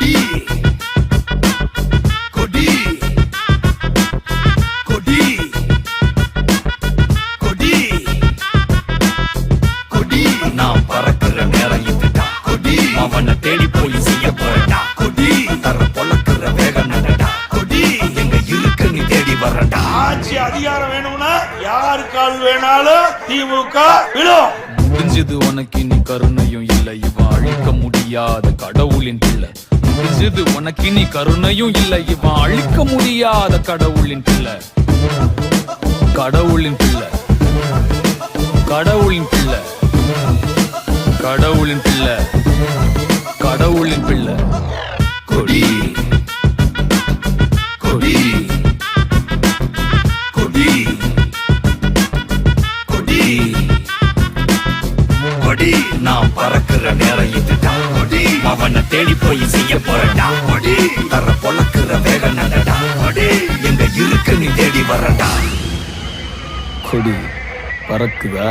கொடி கொடி கொடி கொடி கொடி நான் பறக்கிற நேரம் இதுடா. கொடி அவனை தேடி போய் செய்ய போறடா கொடி தர பொழக்கிற வேகம் நடடா கொடி எங்க இருக்கு நீ தேடி வரடா ஆட்சி அதிகாரம் வேணும்னா யாருக்கால் வேணாலும் திமுக விழும் முடிஞ்சது உனக்கு இனி கருணையும் இல்லை. இவன் அழிக்க முடியாத கடவுளின் பிள்ளை. இது உனக்கு இனி கருணையும் இல்லை. இவன் அழிக்க முடியாத கடவுளின் பிள்ளை. கடவுளின் பிள்ளை. கடவுளின் பிள்ளை. கடவுளின் பிள்ளை. கடவுளின் பிள்ளை. கொடி. கொடி. கொடி. கொடி. கொடி நான் பறக்கிற நேரம் இது. அவனை தேடி போய் செய்ய போறடா. தர பொழக்கிற வேகம் நடடா. எங்க இருக்கு நீ தேடி வரடா. கொடி பறக்குதா?